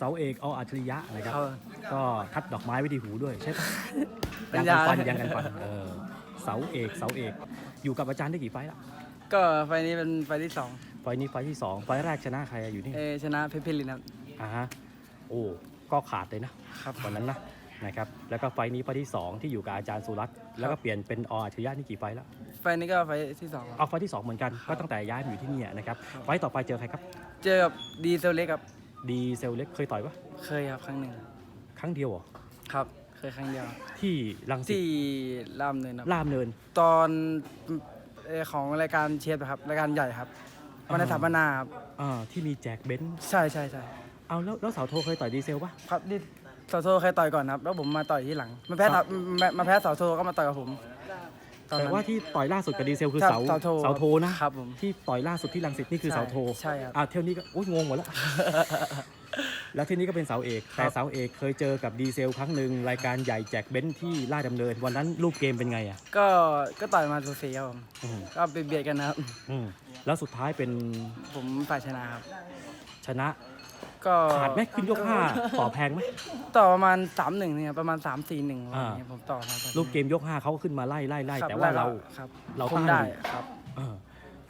เสาเอกออัจฉริยะนะครับครับก็ทัดดอกไม้ไว้ที่หูด้วยใช่ปะปัยังญกัญานฟันยังกันฟันเออเสาเอกเสาเอก อยู่กับอาจารย์ได้กี่ไฟล์ละก็ไฟล์นี้เป็นไฟล์ที่สองไฟล์นี้ไฟล์ที่สองไฟล์แรกชนะใครอะอยู่นี่เออชนะเพชรพิลินครับ อ่าฮะโอ้ก็ขาดเลยนะครับ วันนั้นนะนะครับแล้วก็ไฟล์นี้ไฟล์ที่สองที่อยู่กับอาจารย์สุรัตน์แล้วก็เปลี่ยนเป็นออัจฉริยะนี่กี่ไฟล์ละ ไฟล์นี้ก็ไฟล์ที่สองครับ เอาไฟล์ที่สองเหมือนกันก็ตั้งแต่ย้ายมาอยู่ที่นี่นะครับ ไฟล์ต่อไปเจอใครครับ เจอกับดีเซลเล็กครับ ดีเซลเล็กเคยต่อยปะเคยครับครั้งหนึ่งครั้งเดียวเหรอครับ เคยครั้งเดียวที่รังสิตที่รามเนินครับล่ามเนิน ตอนเอ่อของรายการเชฟครับรายการใหญ่ครับวันสถาปนาครับอ่าที่มีแจกเบนซ์ใช่ใช่ใช่เอาแล้วแล้วเสาโทเคยต่อยดีเซลปะ ครับดิเสาโทเคยต่อยก่อนครับ แล้วผมมาต่อยที่หลัง มาแพ้ครับ มามาแพ้เสาโทก็มาต่อยกับผม ตอนแต่นั้น ว่าที่ต่อยล่าสุดกับดีเซลคือครับเสาเสาโทเสาโทนะครับผมที่ต่อยล่าสุดที่รังสิตนี่คือใช่เสาโทใช่ครับ อ่าเที่ยวนี้ก็อุ้ยงงหมดแล้ว แล้วเที่ยวนี้ก็เป็นเสาเอกครับแต่เสาเอกเคยเจอกับดีเซลครั้งหนึ่งรายการใหญ่แจกเบนซ์ที่ลาดดำเนิน วันนั้นรูปเกมเป็นไงอะก็ก็ต่อยมาสูสีครับผมอืมก็เบียดๆกันนะครับ อืมแล้วสุดท้ายเป็นผมฝ่ายชนะครับชนะ ก็ขาดไหมขึ้นยกห้าต่อแพงไหม ต่อประมาณ3ามหนึ่งเนี่ยประมาณ3 4 1อะไรอ่าเงี้ยผมต่อมารูปเกมยกห้าเขาก็ขึ้นมาไล่ไล่ไล่คบแต่ว่าเราครับเราคุมต้านได้อยู่ครับเออ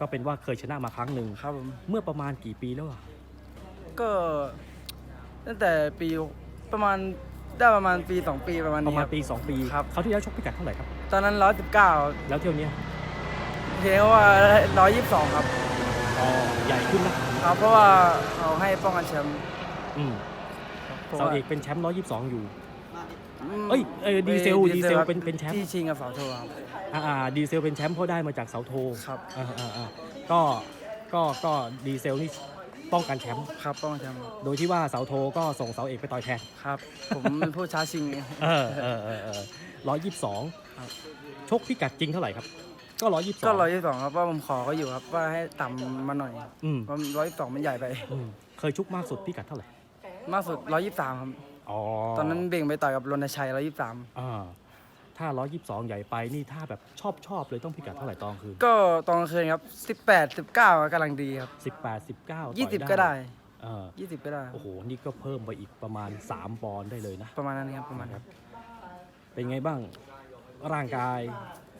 ก็เป็นว่าเคยชนะมาครั้งหนึ่งครับผมเมื่อประมาณกี่ปีแล้วอะก็ ตั้งแต่ปีประมาณได้ประมาณปี2ปีประมาณประนี้มาคณรับปี2ปีครับเขาวที่แล้วชกพิกัดเท่าไหร่ครับ ตอนนั้นร้อยสิบเก้าแล้วเที่ยวเนี้ยเพียงว่าร้อยยี่สิบสองครับอ๋อ ใหญ่ขึ้นนะครับเพราะว่าเขาให้ป้องกันแชมป์อืมพราะเสาว่าเอกเป็นแชมป์122 อยู่มเอ้ยเอ้ยดีเซลอ้ยดีเซลครับเป็นเป็นแชมป์ที่ชิงกับเสาโทครับอ่าอ่าดีเซลเป็นแชมป์เพราะได้มาจากเสาโทครับอ่าอ่าอ่าก็ก็ก็ดีเซลนี่ป้องกันแชมป์ครับป้องกันแชมป์โดยที่ว่าเสาโทก็ส่งเสาเอกไปต่อยแทนครับ ผมเป็นผู้ช้าชิงเออเออเออเออร้อยยี่สิบสองครับชกพิกัดจริงเท่าไหร่ครับ ก็ร้อยยี่สิบสองก็ร้อยยี่สิบสองครับว่าผมขอก็อยู่ครับว่าให้ต่ำมาหน่อยอืมเพราะร้อยยี่สิบสองมันใหญ่ไป อืมเคยชกมากสุดพิกัดเท่าไหร่มากสุดร้อยยี่สิบสามครับอ๋อตอนนั้นเบ่งไปต่อยกับรณชัยร้อยยี่สิบสามอ่าถ้าร้อยยี่สิบสองใหญ่ไปนี่ถ้าแบบชอบชอบเลยต้องพิกัดเท่าไหร่ตอนคืนก็ตอนกลางคืนครับสิบแปดสิบเก้ากำลังดีครับสิบแปดสิบเก้ายี่สิบก็ได้เออยี่สิบก็ได้โอ้โหนี่ก็เพิ่มไปอีกประมาณ3ปอนด์ได้เลยนะ ประมาณนั้นครับประมาณคครัรับบเป็นไงบ้างร่างกาย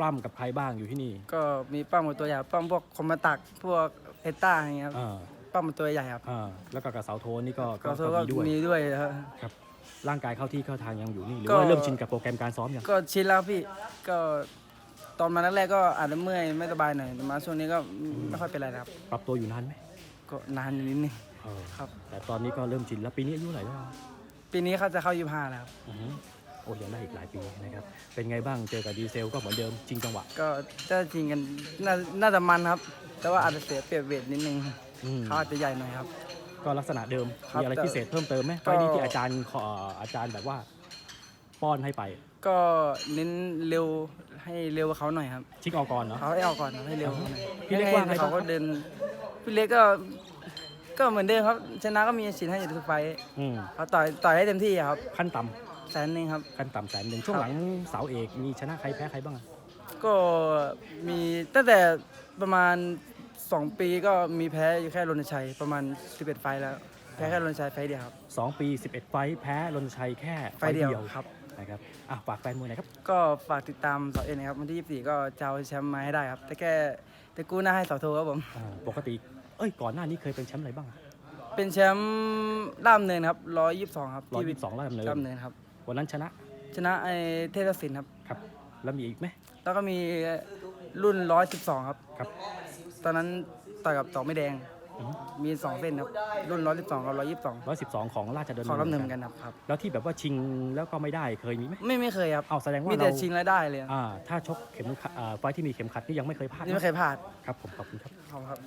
ปล้ำกับใครบ้างอยู่ที่นี่ก็มีปั้มกับตัวใหญ่ปั้มพวกคอมมาตักพวกเพต้าอย่างเงี้ยครับอ่าปั้มกับตัวใหญ่ครับอ่าแล้วก็กับเสาโทนนี่ก็ก็ก็โทษก็ก็มีด้วยมีด้วยครับ ครับร่างกายเข้าที่เข้าทางยังอยู่นี่หรือก็ ว่าเริ่มชินกับโปรแกรมการซ้อมยังก็ชินแล้วพี่ก็ตอนมาแรกๆก็อาจจะเมื่อยไม่สบายหน่อยแต่มาช่วงนี้ก็ไม่ค่อยเป็นไรนะครับ ปรับตัวอยู่นานไหมก็นานอยู่นิดนึงเออครับ แต่ตอนนี้ก็เริ่มชินแล้วปีนี้อายุเท่าไหร่แล้วปีนี้เขาจะเข้ายี่ห้าแล้วครับอือหือ โอ้ยังได้อีกหลายปีนะครับ เป็นไงบ้างเจอกับดีเซลก็เหมือนเดิมจริงจังหวะ ก็จะจริงกันน่าน่าจะมันครับ แต่ว่าอาจจะเสียเปรียบเวทนิดนึงอืม เขาอาจจะใหญ่หน่อยครับ ก็ลักษณะเดิม ครับมีอะไรแต่พิเศษเพิ่มเติมไหมก็ ไฟล์นี้ที่อาจารย์ขออาจารย์แบบว่า ป้อนให้ไป ก็เน้นเร็วให้เร็วกว่าเขาหน่อยครับ ชิงออกก่อนเนาะ เขาให้เอาก่อนครับให้เร็วเขาหน่อยพี่เล็กว่าไงบ้าง เขาก็เดินพี่เล็กก็ก็เหมือนเดิมครับชนะก็มีสินให้อยู่ทุกไฟท์อืมเขาต่อยต่อยให้เต็มที่อะครับขั้นต่ำ แสนหนึ่งครับ ขั้นต่ำแสนหนึ่งช่วงหลังเสาเอกมีชนะใครแพ้ใครบ้างอะก็มีตั้งแต่ประมาณ 2 ปีก็มีแพ้อยู่แค่รณชัยประมาณ 11 ไฟท์แล้ว แพ้แค่รณชัยไฟท์เดียวครับ สองปี 11 ไฟท์แพ้รนชัยแค่ไฟท์เดียวครับ นะครับอะฝากแฟนมวยหนะครับ ก็ฝากติดตามเสาเอ็นนะครับวันที่ 24 ก็จะเอาแชมป์มาให้ได้ครับ แต่แค่แต่กู้หน้าให้เสาโทครับผม อ่าปกติ เอ้ย ก่อนหน้านี้เคยเป็นแชมป์อะไรบ้างอะเป็นแชมป์ด้ามเนินครับ 122 ครับร้อยที่ยี่สิบสองล่าดำเนินด้ามเนินครับ วันนั้นชนะชนะไอ้เทพศิลป์ครับ ครับ แล้วมีอีกไหมแล้วก็มีรุ่น 112 ครับ ครับ ตอนนั้นต่อยกับต่อไม่แดงอืมมี2เส้นครับ รุ่น 112 กับ 122 ร้อยสิบสองของราชดำเนินของรับเนินเหมือนกันครับครับ แล้วที่แบบว่าชิงแล้วก็ไม่ได้เคยมีไหมไม่ไม่เคยครับ เอาแสดงว่ามีแต่เราชิงรายได้เลยอ่าถ้าชกเข็มขัดอ่าไฟท์ที่มีเข็มขัดนี่ยังไม่เคยพลาดนี่นะไม่เคยพลาดครับผมขอบคุณครับ ขอบคุณครับ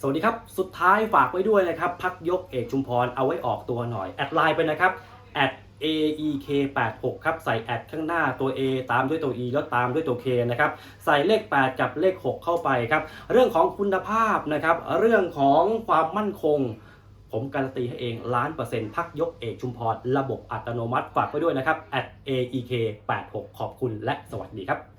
สวัสดีครับ สุดท้ายฝากไว้ด้วยนะครับ พักยกเอกชุมพรเอาไว้ออกตัวหน่อย แอดไลน์ไปนะครับ at aek86 ครับ ใส่แอดข้างหน้าตัว a ตามด้วยตัว e แล้วตามด้วยตัว k นะครับ ใส่เลข 8 กับเลข 6 เข้าไปครับ เรื่องของคุณภาพนะครับ เรื่องของความมั่นคง ผมการันตีให้เองล้านเปอร์เซ็นต์พักยกเอกชุมพรระบบอัตโนมัติฝากไว้ด้วยนะครับ at aek86 ขอบคุณและสวัสดีครับ